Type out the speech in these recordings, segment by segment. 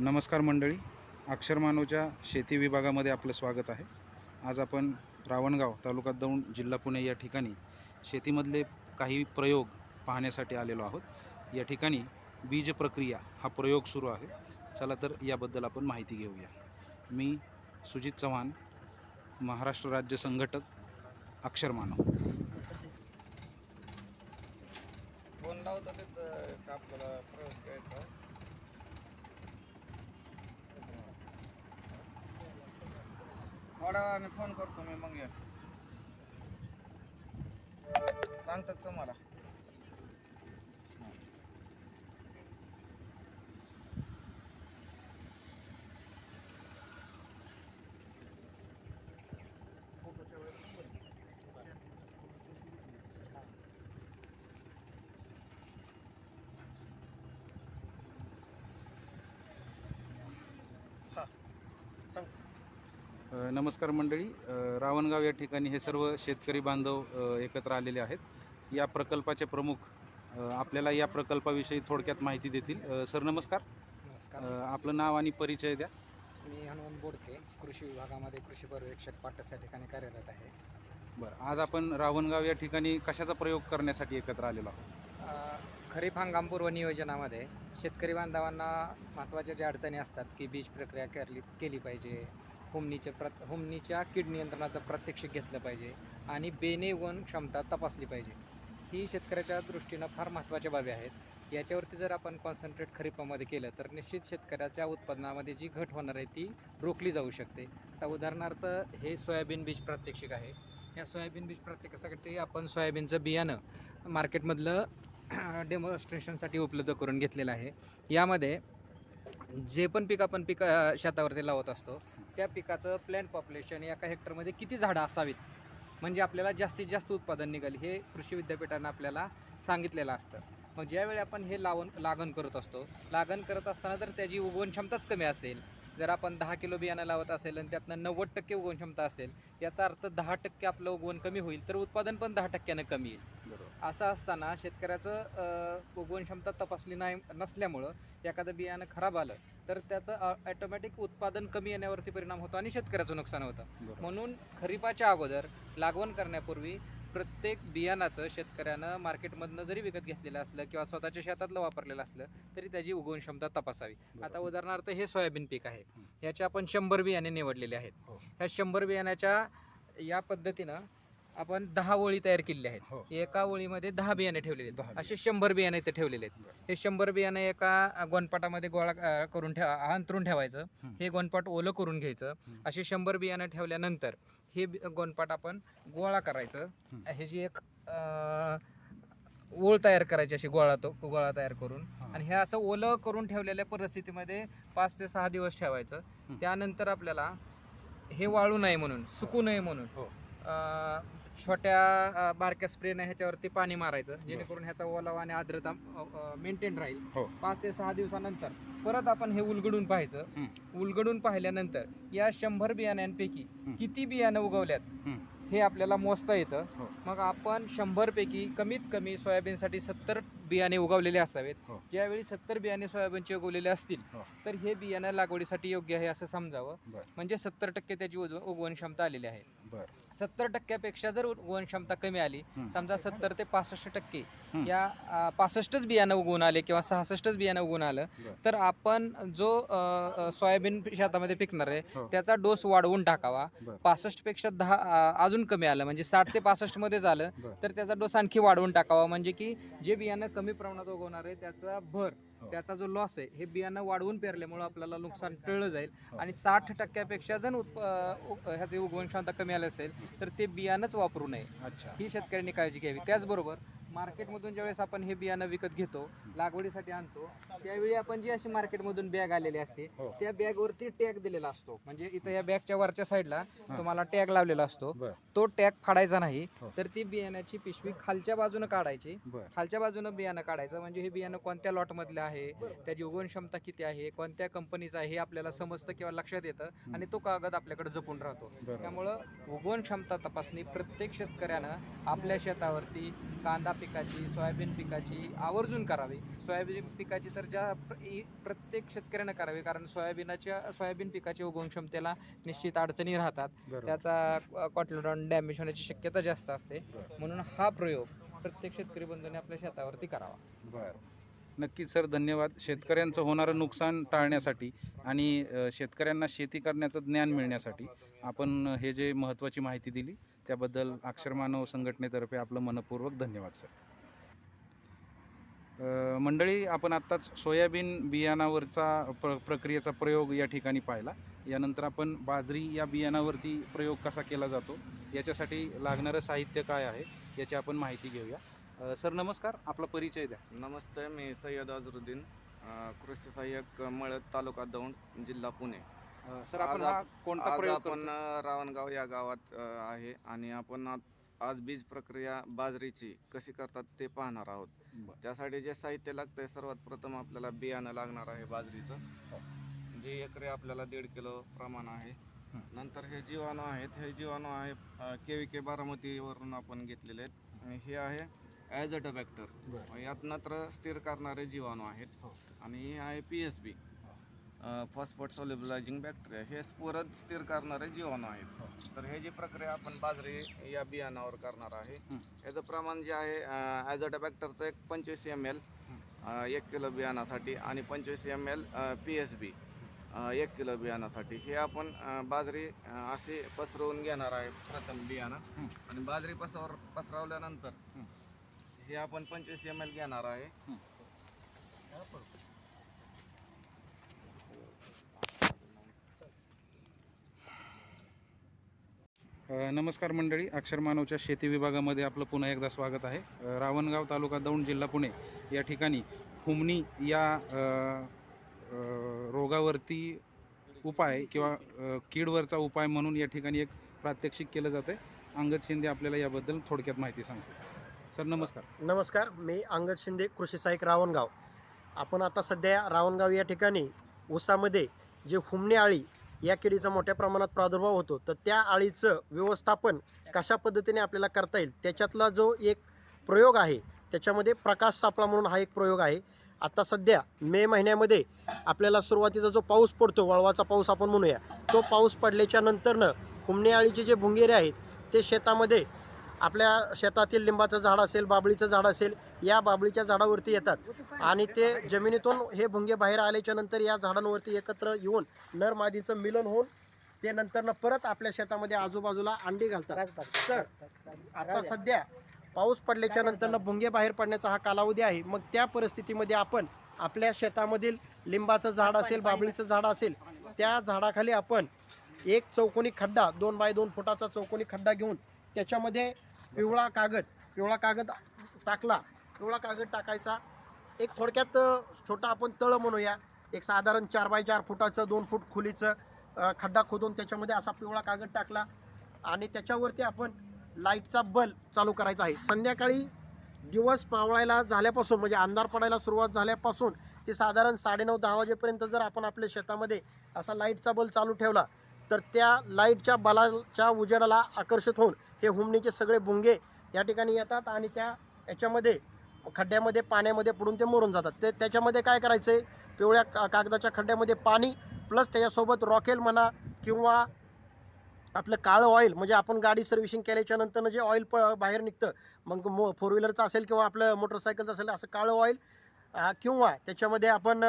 नमस्कार मंडळी. अक्षरमानवच्या शेती विभागामध्ये आपलं स्वागत आहे. आज आपण रावणगाव तालुका दौंड जिल्हा पुणे या ठिकाणी शेतीमधले काही प्रयोग पाहण्यासाठी आलेलो आहोत. या ठिकाणी बीज प्रक्रिया हा प्रयोग सुरू आहे. चला तर याबद्दल आपण माहिती घेऊया. मी सुजित चव्हाण महाराष्ट्र राज्य संघटक अक्षरमानव फोन लावता तिथं का आपल्याला प्रवेश घ्यायचा थोड्या वेळाने फोन करतो मी मग या. सांगतात तुम्हाला. नमस्कार मंडळी. रावणगाव या ठिकाणी हे सर्व शेतकरी बांधव एकत्र आलेले आहेत. या प्रकल्पाचे प्रमुख आपल्याला या प्रकल्पाविषयी थोडक्यात माहिती देतील. सर नमस्कार. नमस्कार. आपलं नाव आणि परिचय द्या. मी हनुमान बोडके कृषी विभागामध्ये कृषी पर्यवेक्षक पाटस या ठिकाणी कार्यरत आहे. बरं आज आपण रावणगाव या ठिकाणी कशाचा प्रयोग करण्यासाठी एकत्र आलेलो आहोत? खरीप हंगामपूर्व नियोजनामध्ये शेतकरी बांधवांना महत्त्वाच्या ज्या अडचणी असतात की बीज प्रक्रिया केली केली पाहिजे होमनीचे प्र होमनीच्या कीड नियंत्रणाचं प्रात्यक्षिक घेतलं पाहिजे आणि बेने वन क्षमता तपासली पाहिजे. ही शेतकऱ्याच्या दृष्टीनं फार महत्त्वाच्या बाबी आहेत. याच्यावरती जर आपण कॉन्सन्ट्रेट खरीपामध्ये केलं तर निश्चित शेतकऱ्याच्या उत्पादनामध्ये जी घट होणार आहे ती रोखली जाऊ शकते. आता उदाहरणार्थ हे सोयाबीन बीज प्रात्यक्षिक आहे. या सोयाबीन बीज प्रत्येकासाठी आपण सोयाबीनचं बियाणं मार्केटमधलं डेमॉन्स्ट्रेशनसाठी उपलब्ध करून घेतलेलं आहे. यामध्ये जे पण पीक आपण पीक शेतावरती लावत असतो त्या पिकाचं प्लॅन्ट पॉप्युलेशन एका हेक्टरमध्ये किती झाडं असावीत? म्हणजे आपल्याला जास्तीत जास्त उत्पादन निघेल हे कृषी विद्यापीठानं आपल्याला सांगितलेलं असतं. मग ज्यावेळी आपण हे लावण लागण करत असतो लागण करत असताना जर त्याची उगवण क्षमताच कमी असेल जर आपण दहा किलो बियाणं लावत असेल आणि त्यातनं नव्वद टक्के उगवण क्षमता असेल याचा अर्थ दहा टक्के आपलं उगवण कमी होईल तर उत्पादन पण दहा टक्क्यानं कमी येईल. असं असताना शेतकऱ्याचं उगवण क्षमता तपासली नाही नसल्यामुळं एखादं बियाणं खराब आलं तर त्याचं ॲटोमॅटिक उत्पादन कमी येण्यावरती परिणाम होतो आणि शेतकऱ्याचं नुकसान होतं. म्हणून खरीपाच्या अगोदर लागवण करण्यापूर्वी प्रत्येक बियाणाचं शेतकऱ्यानं मार्केटमधनं जरी विकत घेतलेलं असलं किंवा स्वतःच्या शेतातलं वापरलेलं असलं तरी त्याची उगवण क्षमता तपासावी. आता उदाहरणार्थ हे सोयाबीन पीक आहे. याचे आपण शंभर बियाणे निवडलेले आहेत. हो. ह्या शंभर बियाण्याच्या या पद्धतीनं आपण दहा ओळी तयार केलेल्या हो. आहेत एका ओळीमध्ये दहा बियाणे ठेवलेले आहेत. असे शंभर बियाणे इथे ठेवलेले आहेत. हे शंभर बियाणे एका गोणपाटामध्ये गोळा करून ठेवा अंतरून ठेवायचं. हं. हे गोणपाट ओलं करून घ्यायचं. हं. असे शंभर बियाणं ठेवल्यानंतर हे गोणपाट आपण गोळा करायचं. हं. ह्याची एक ओळ तयार करायची अशी गोळा तो गोळा तयार करून. आणि हे असं ओलं करून ठेवलेल्या परिस्थितीमध्ये पाच ते सहा दिवस ठेवायचं. त्यानंतर आपल्याला हे वाळू नये म्हणून सुकू नये म्हणून हो. छोट्या बारक्या स्प्रेने ह्याच्यावरती पाणी मारायचं. जेणेकरून ह्याचा ओलावा आणि आर्द्रता मेंटेन राहील. हो. पाच ते सहा दिवसानंतर परत आपण हे उलगडून पाहायचं. उलगडून पाहिल्यानंतर या शंभर बियाण्यांपैकी. किती बियाणं उगवल्यात हं. हे आपल्याला मोजता येतं हो मग आपण शंभरपैकी कमीत कमी सोयाबीनसाठी सत्तर बियाणे उगवलेले असावेत हो. ज्यावेळी सत्तर बियाणे सोयाबीनचे उगवलेले असतील हो. तर हे बियाणं लागवडीसाठी योग्य आहे असं समजावं बर म्हणजे सत्तर टक्के त्याची उगवण क्षमता आलेली आहे बर सत्तर टक्क्यापेक्षा जर उगवण क्षमता कमी आली. समजा सत्तर ते पासष्ट टक्के. या अ, पासष्टच बियाणं उगवून आले किंवा सहासष्टच बियाणं उगवून आलं बर तर आपण जो अ, अ, सोयाबीन शेतामध्ये पिकणार आहे हो. त्याचा डोस वाढवून टाकावा बर पासष्टपेक्षा दहा अ, अजून कमी आलं म्हणजे साठ ते पासष्टमध्ये झालं बर तर त्याचा डोस आणखी वाढवून टाकावा म्हणजे की जे बियाणं कमी प्रमाणात उगवणार आहे त्याचा भर हो. त्याचा जो लॉस आहे हे बियाणं वाढवून पेरल्यामुळे आपल्याला नुकसान टळलं जाईल हो. आणि साठ टक्क्यापेक्षा जर उत्प ह्याची उगवण क्षमता कमी आली असेल तर ते बियाणंच वापरू नये अच्छा ही शेतकऱ्यांनी काळजी घ्यावी त्याचबरोबर मार्केटमधून ज्यावेळेस आपण हे बियाणं विकत घेतो लागवडीसाठी आणतो त्यावेळी आपण जी अशी मार्केटमधून बॅग आलेली असते हो. त्या बॅगवरती टॅग दिलेला असतो. म्हणजे इथं या बॅगच्या वरच्या साईडला तुम्हाला टॅग लावलेला असतो. तो टॅग फाडायचा नाही हो. तर ती बियाण्याची पिशवी खालच्या बाजूनं काढायची. खालच्या बाजूनं बियाणं काढायचं. म्हणजे हे बियाणं कोणत्या लॉटमधलं आहे त्याची उगवण क्षमता किती आहे कोणत्या कंपनीचं आहे हे आपल्याला समजतं किंवा लक्षात येतं आणि तो कागद आपल्याकडे जपून राहतो. त्यामुळं उगवण क्षमता तपासणी प्रत्येक शेतकऱ्यानं आपल्या शेतावरती कांदा पिक पिकाची सोयाबीन पिकाची आवर्जून करावी. सोयाबीन पिकाची तर ज्या प्रत्येक शेतकऱ्यानं करावी कारण सोयाबीनाच्या सोयाबीन पिकाच्या उगवण क्षमतेला निश्चित अडचणी राहतात. त्याचा कॉटलडॉन डॅमेज होण्याची शक्यता जास्त असते. म्हणून हा प्रयोग प्रत्येक शेतकरी बंधूंनी आपल्या शेतावरती करावा. बरं. नक्कीच सर धन्यवाद. शेतकऱ्यांचं होणारं नुकसान टाळण्यासाठी आणि शेतकऱ्यांना शेती करण्याचं ज्ञान मिळण्यासाठी आपण हे जे महत्त्वाची माहिती दिली त्याबद्दल अक्षरमानव संघटनेतर्फे आपलं मनपूर्वक धन्यवाद सर. मंडळी आपण आत्ताच सोयाबीन बियाणावरचा प्र प्रक्रियेचा प्रयोग या ठिकाणी पाहिला. यानंतर आपण बाजरी या बियाणावरती प्रयोग कसा केला जातो याच्यासाठी लागणारं साहित्य काय आहे याची आपण माहिती घेऊया. सर नमस्कार. आपला परिचय द्या. नमस्ते मी सय्यद अजरुद्दीन कृषी सहाय्यक मळद तालुका दौंड जिल्हा पुणे. सर आपण हा कोणता आज प्रयोग आपण करतो? अं, रावणगाव या गावात अं, आहे आणि आपण आज- आज बीज प्रक्रिया बाजरीची कशी करतात ते पाहणार आहोत बरं. त्यासाठी जे साहित्य लागतंय सर्वात प्रथम आपल्याला बियाणं लागणार आहे बाजरीचं जे एकरी आपल्याला दीड किलो प्रमाण आहे हं. नंतर हे जीवाणू आहेत हे जीवाणू आहे के व्ही के बारामतीवरून आपण घेतलेले आहेत आणि हे आहे ॲझोटोबॅक्टर बरं. यात नत्र स्थिर करणारे जीवाणू आहेत हो. आणि हे आहे P S B phosphate solubilising bacteria हे स्फुरद स्थिर करणारे जीवाणू हो. आहेत तर हे जी प्रक्रिया आपण बाजरी या बियाणावर करणार आहे हं. याचं प्रमाण जे आहे ॲझोटोबॅक्टरचं एक पंचवीस एम एल एक किलो बियाणासाठी आणि पंचवीस M L P S B एक किलो बियाणासाठी हे आपण बाजरी अ, अशी पसरवून घेणार आहे प्रथम बियाणं हं. आणि बाजरी पसर पसरवल्यानंतर हं. हे आपण पंचवीस एम एल घेणार आहे नमस्कार मंडळी. अक्षरमानवच्या शेती विभागामध्ये आपलं पुन्हा एकदा स्वागत आहे. रावणगाव तालुका दौंड जिल्हा पुणे या ठिकाणी हुमणी या रोगावरती उपाय किंवा कीडवरचा उपाय म्हणून या ठिकाणी एक प्रात्यक्षिक केलं जातं आहे अंगद शिंदे आपल्याला याबद्दल थोडक्यात माहिती सांगतो सर नमस्कार. नमस्कार. मी अंगद शिंदे कृषी सहाय्यक रावणगाव. आपण आता सध्या रावणगाव या ठिकाणी ऊसामध्ये जे हुमणी आळी या किडीचा मोठ्या प्रमाणात प्रादुर्भाव होतो. तर त्या आळीचं व्यवस्थापन कशा पद्धतीने आपल्याला करता येईल त्याच्यातला जो एक प्रयोग आहे त्याच्यामध्ये प्रकाश सापळा म्हणून हा एक प्रयोग आहे. आता सध्या मे महिन्यामध्ये आपल्याला सुरुवातीचा जो पाऊस पडतो वळवाचा पाऊस आपण म्हणूया तो पाऊस पडल्याच्या नंतरनं कुमणे आळीचे जे भुंगेरे आहेत ते शेतामध्ये आपल्या शेतातील लिंबाचं झाड असेल बाबळीचं झाड असेल या बाबळीच्या झाडावरती येतात. आणि ते जमिनीतून हे भुंगे बाहेर आल्याच्यानंतर या झाडांवरती एकत्र येऊन नर मादीचं मिलन होऊन ते नंतरनं परत आपल्या शेतामध्ये आजूबाजूला अंडी घालतात. तर आता सध्या पाऊस पडल्याच्या नंतरनं भुंगे बाहेर पडण्याचा हा कालावधी आहे. मग त्या परिस्थितीमध्ये आपण आपल्या शेतामधील लिंबाचं झाड असेल बाबळीचं झाड असेल त्या झाडाखाली आपण एक चौकोनी खड्डा दोन बाय दोन फुटाचा चौकोनी खड्डा घेऊन त्याच्यामध्ये पिवळा कागद पिवळा कागद टाकला पिवळा कागद टाकायचा. एक थोडक्यात छोटा आपण तळ म्हणूया. एक साधारण चार बाय चार फुटाचं दोन फूट खोलीचं खड्डा खोदून त्याच्यामध्ये असा पिवळा कागद टाकला. आणि त्याच्यावरती आपण लाईटचा बल्ब चालू करायचा आहे. संध्याकाळी दिवस मावळायला झाल्यापासून म्हणजे अंधार पडायला सुरुवात झाल्यापासून ते साधारण साडेनऊ दहा वाजेपर्यंत जर आपण आपल्या शेतामध्ये असा लाईटचा बल्ब चालू ठेवला तर त्या लाईटच्या बलाच्या उजेडाला आकर्षित होऊन हे हुमणीचे सगळे भुंगे या ठिकाणी येतात आणि त्या याच्यामध्ये खड्ड्यामध्ये पाण्यामध्ये पडून ते मरून जातात. ते त्याच्यामध्ये काय करायचं आहे पिवळ्या का कागदाच्या खड्ड्यामध्ये पाणी प्लस त्याच्यासोबत रॉकेल म्हणा किंवा आपलं काळं ऑइल म्हणजे आपण गाडी सर्व्हिसिंग केल्याच्यानंतरनं जे ऑइल प बाहेर निघतं मग मो फोर व्हीलरचं असेल किंवा आपलं मोटरसायकलचं असेल असं काळं ऑइल किंवा त्याच्यामध्ये आपण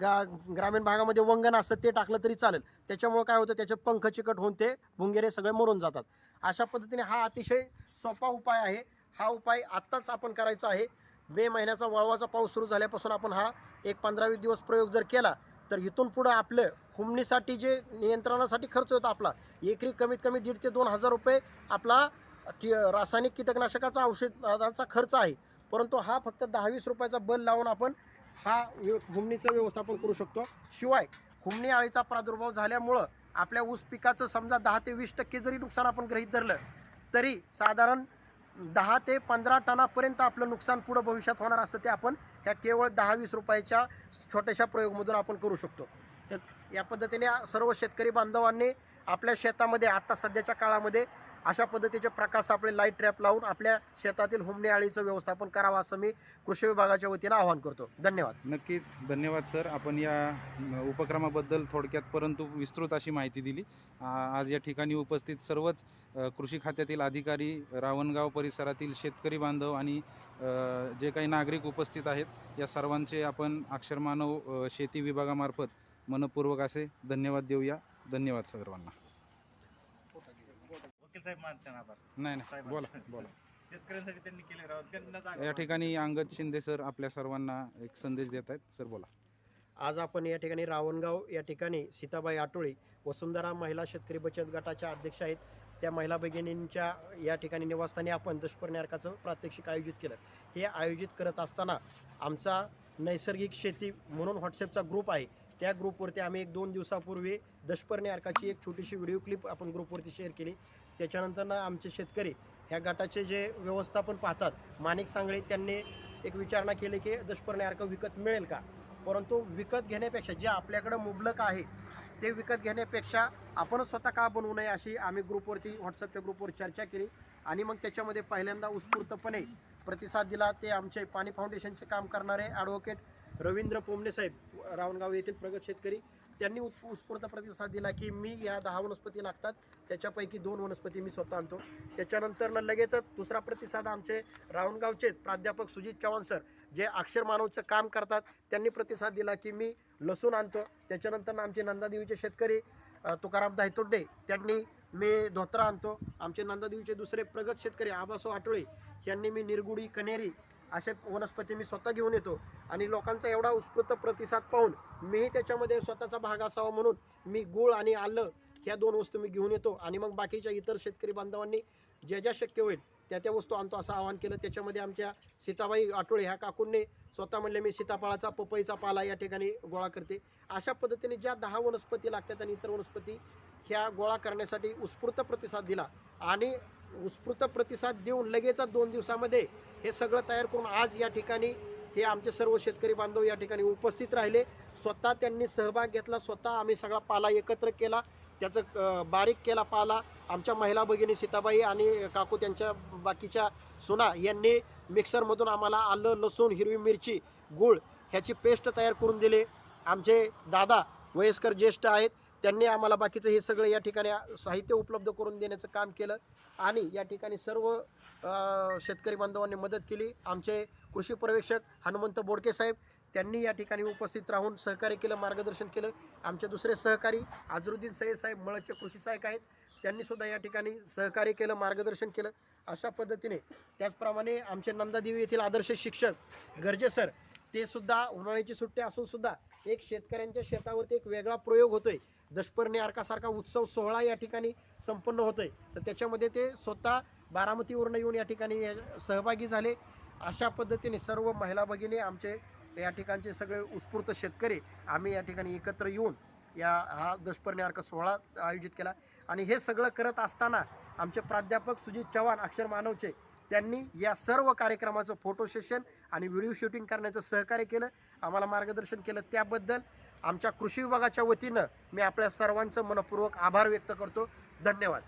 गा ग्रामीण भागामध्ये वंगण असतं ते टाकलं तरी चालेल. त्याच्यामुळं काय होतं त्याचे पंख चिकट होऊन ते भुंगेरे सगळे मरून जातात. अशा पद्धतीने हा अतिशय सोपा उपाय आहे. हा उपाय आत्ताच आपण करायचा आहे. मे महिन्याचा वळवाचा पाऊस सुरू झाल्यापासून आपण हा एक पंधरावी दिवस प्रयोग जर केला तर इथून पुढं आपलं हुमणीसाठी जे नियंत्रणासाठी खर्च होतो आपला एकरी कमीत कमी दीड ते दोन हजार रुपये आपला कि रासायनिक कीटकनाशकाचा औषधाचा खर्च आहे. परंतु हा फक्त दहावीस रुपयाचा बल लावून आपण हा व्य- व्यवस्थापन करू शकतो. शिवाय घुमणी आळीचा प्रादुर्भाव झाल्यामुळं आपल्या ऊस पिकाचं समजा दहा ते वीस टक्के जरी नुकसान आपण गृहीत धरलं तरी साधारण दहा ते पंधरा टनापर्यंत आपलं नुकसान पुढं भविष्यात होणार असतं ते आपण ह्या केवळ दहा वीस रुपयाच्या छोट्याशा प्रयोगमधून आपण करू शकतो. तर या पद्धतीने सर्व शेतकरी बांधवांनी आपल्या शेतामध्ये आत्ता सध्याच्या काळामध्ये अशा पद्धतीचे प्रकाश आपले लाइट ट्रॅप लावून आपल्या शेतातील हुमणे आळीचं व्यवस्थापन करावं असं मी कृषी विभागाच्या वतीनं आवाहन करतो. धन्यवाद. नक्कीच. धन्यवाद सर. आपण या उपक्रमाबद्दल थोडक्यात परंतु विस्तृत अशी माहिती दिली. आज या ठिकाणी उपस्थित सर्वच कृषी खात्यातील अधिकारी रावणगाव परिसरातील शेतकरी बांधव आणि जे काही नागरिक उपस्थित आहेत या सर्वांचे आपण अक्षरमानव शेती विभागामार्फत मनपूर्वक असे धन्यवाद देऊया. धन्यवाद सर्वांना वकील साहेब मानते आभार नाही नाही. बोला बोला. शेतकऱ्यांसाठी त्यांनी केले राव. त्यांनाच आभार या ठिकाणी अंगद शिंदे सर आपल्या सर्वांना एक संदेश देत आहेत. सर बोला. आज आपण या ठिकाणी रावणगाव या ठिकाणी सीताबाई आटोळी वसुंधरा महिला शेतकरी बचत गटाच्या अध्यक्ष आहेत. त्या महिला भगिनींच्या या ठिकाणी निवासस्थानी आपण दुष्परिणारकाचं प्रात्यक्षिक आयोजित केलं. हे आयोजित करत असताना आमचा नैसर्गिक शेती म्हणून व्हॉट्सअपचा ग्रुप आहे. त्या ग्रुपवरती आम्ही एक दोन दिवसापूर्वी दशपर्णी अर्काची एक छोटीशी व्हिडिओ क्लिप आपण ग्रुपवरती शेअर केली. त्याच्यानंतर ना आमचे शेतकरी ह्या गटाचे जे व्यवस्थापन पाहतात माणिक सांगळे त्यांनी एक विचारणा केली की दशपर्णी अर्क विकत मिळेल का? परंतु विकत घेण्यापेक्षा जे आपल्याकडं मुबलक आहे ते विकत घेण्यापेक्षा आपण स्वतः का बनवू नये अशी आम्ही ग्रुपवरती व्हॉट्सअपच्या ग्रुपवर चर्चा केली. आणि मग त्याच्यामध्ये पहिल्यांदा उत्स्फूर्तपणे प्रतिसाद दिला. ते आमचे पाणी फाउंडेशनचे काम करणारे ॲडव्होकेट रवींद्र पोमणे साहेब रावणगाव येथील प्रगत शेतकरी. त्यांनी उत् उत्स्फूर्त प्रतिसाद दिला की मी या दहा वनस्पती लागतात त्याच्यापैकी दोन वनस्पती मी स्वतः आणतो. त्याच्यानंतर न लगेचच दुसरा प्रतिसाद आमचे रावणगावचे प्राध्यापक सुजित चव्हाण सर जे अक्षर मानवचं काम करतात त्यांनी प्रतिसाद दिला की मी लसूण आणतो. त्याच्यानंतर आमचे नंदादेवीचे शेतकरी तुकाराम दायतोड्डे त्यांनी मी धोत्रा आणतो. आमचे नंदादेवीचे दुसरे प्रगत शेतकरी आबासो आटोळे यांनी मी निरगुडी कनेरी असे वनस्पती मी स्वतः घेऊन येतो. आणि लोकांचा एवढा उत्स्फूर्त प्रतिसाद पाहून मीही त्याच्यामध्ये स्वतःचा भाग असावा म्हणून मी गूळ आणि आलं ह्या दोन वस्तू मी घेऊन येतो. आणि मग बाकीच्या इतर शेतकरी बांधवांनी ज्या ज्या शक्य होईल त्या त्या वस्तू आणतो असं आवाहन केलं. त्याच्यामध्ये आमच्या सीताबाई आटोळे ह्या काकूंनी स्वतः म्हणले मी सीताफळाचा पपईचा पाला या ठिकाणी गोळा करते. अशा पद्धतीने ज्या दहा वनस्पती लागतात आणि इतर वनस्पती ह्या गोळा करण्यासाठी उत्स्फूर्त प्रतिसाद दिला. आणि उत्स्फूर्त प्रतिसाद देऊन लगेचच दोन दिवसामध्ये हे सगळं तयार करून आज या ठिकाणी हे आमचे सर्व शेतकरी बांधव या ठिकाणी उपस्थित राहिले. स्वतः त्यांनी सहभाग घेतला स्वतः आम्ही सगळा पाला एकत्र केला. त्याचं बारीक केला पाला. आमच्या महिला भगिनी सीताबाई आणि काकू त्यांच्या बाकीच्या सुना यांनी मिक्सरमधून आम्हाला आलं लसूण हिरवी मिरची गूळ ह्याची पेस्ट तयार करून दिली. आमचे दादा वयस्कर ज्येष्ठ आहेत. त्यांनी आम्हाला बाकीचं हे सगळं या ठिकाणी साहित्य उपलब्ध करून देण्याचं काम केलं आणि या ठिकाणी सर्व शेतकरी बांधवांनी मदत केली. आमचे कृषी पर्यवेक्षक हनुमंत बोडके साहेब त्यांनी या ठिकाणी उपस्थित राहून सहकार्य केलं मार्गदर्शन केलं. आमचे दुसरे सहकारी अजरुद्दीन सय्यद साहेब मळचे कृषी सहाय्यक आहेत. त्यांनी सुद्धा या ठिकाणी सहकार्य केलं मार्गदर्शन केलं. अशा पद्धतीने त्याचप्रमाणे आमचे नंदादेवी येथील आदर्श शिक्षक गरजे सर ते सुद्धा उन्हाळ्याची सुट्टी असून सुद्धा एक शेतकऱ्यांच्या शेतावरती एक वेगळा प्रयोग होतोय. दशपर्णी अर्कासारखा उत्सव सोहळा या ठिकाणी संपन्न होतो आहे तर त्याच्यामध्ये ते स्वतः बारामतीवरून येऊन या ठिकाणी सहभागी झाले. अशा पद्धतीने सर्व महिला भगिनी आमचे या ठिकाणचे सगळे उत्स्फूर्त शेतकरी आम्ही या ठिकाणी एकत्र येऊन या हा दशपर्णी अर्क सोहळा आयोजित केला. आणि हे सगळं करत असताना आमचे प्राध्यापक सुजित चव्हाण अक्षर मानवचे त्यांनी या सर्व कार्यक्रमाचं फोटो सेशन आणि व्हिडिओ शूटिंग करण्याचं सहकार्य केलं. आम्हाला मार्गदर्शन केलं. त्याबद्दल आमच्या कृषी विभागाच्या वतीनं मी आपल्या सर्वांचं मनपूर्वक आभार व्यक्त करतो. धन्यवाद.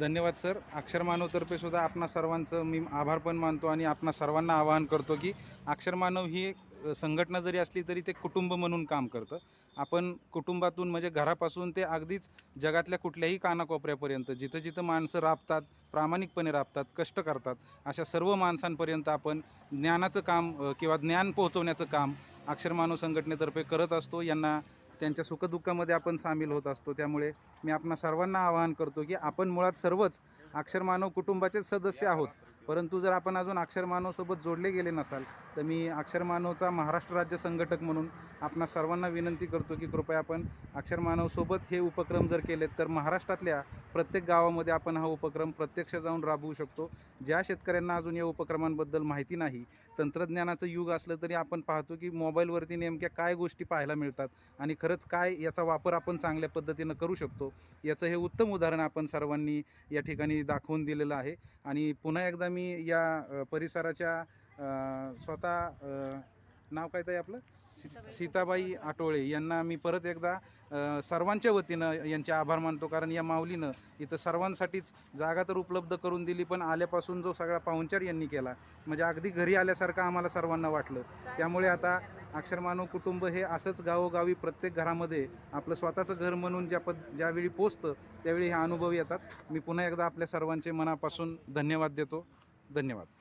धन्यवाद सर. अक्षर मानवतर्फे सुद्धा आपणा सर्वांचं मी आभार पण मानतो आणि आपणा सर्वांना आवाहन करतो की अक्षर मानव ही संघटना जरी असली तरी ते कुटुंब म्हणून काम करतं. आपण कुटुंबातून म्हणजे घरापासून ते अगदीच जगातल्या कुठल्याही कानाकोपऱ्यापर्यंत जिथं जिथं माणसं राबतात प्रामाणिकपणे राबतात कष्ट करतात अशा सर्व माणसांपर्यंत आपण ज्ञानाचं काम किंवा ज्ञान पोहोचवण्याचं काम अक्षरमानव संघटनेतर्फे करत असतो. यांना त्यांच्या सुखदुःखामध्ये आपण सामील होत असतो. त्यामुळे मी आपणा सर्वांना आवाहन करतो की आपण मुळात सर्वच अक्षरमानव कुटुंबाचेच सदस्य आहोत. परंतु जर आपण अजून अक्षरमानवसोबत जोडले गेले नसाल तर मी अक्षरमानवचा महाराष्ट्र राज्य संघटक म्हणून आपणा सर्वांना विनंती करतो की कृपया आपण अक्षरमानवसोबत हे उपक्रम जर केलेत तर महाराष्ट्रातल्या प्रत्येक गावामध्ये आपण हा उपक्रम प्रत्यक्ष जाऊन राबवू शकतो. ज्या शेतकऱ्यांना अजून या उपक्रमांबद्दल माहिती नाही तंत्रज्ञानाचं युग असलं तरी आपण पाहतो की मोबाईलवरती नेमक्या काय गोष्टी पाहायला मिळतात आणि खरंच काय याचा वापर आपण चांगल्या पद्धतीनं करू शकतो याचं हे उत्तम उदाहरण आपण सर्वांनी या ठिकाणी दाखवून दिलेलं आहे. आणि पुन्हा एकदा मी या परिसराच्या स्वतः नाव काय ताई आपलं? सी- सीताबाई आटोळे यांना मी परत एकदा सर्वांच्या वतीनं यांचे आभार मानतो. कारण या माऊलीनं इथं सर्वांसाठीच जागा तर उपलब्ध करून दिली पण आल्यापासून जो सगळा पाहुणचार यांनी केला म्हणजे अगदी घरी आल्यासारखं आम्हाला सर्वांना वाटलं. त्यामुळे आता अक्षरमानव कुटुंब हे असंच गावोगावी प्रत्येक घरामध्ये आपलं स्वतःचं घर म्हणून ज्या पद ज्यावेळी पोचतं त्यावेळी हे अनुभव येतात. मी पुन्हा एकदा आपल्या सर्वांचे मनापासून धन्यवाद देतो. धन्यवाद.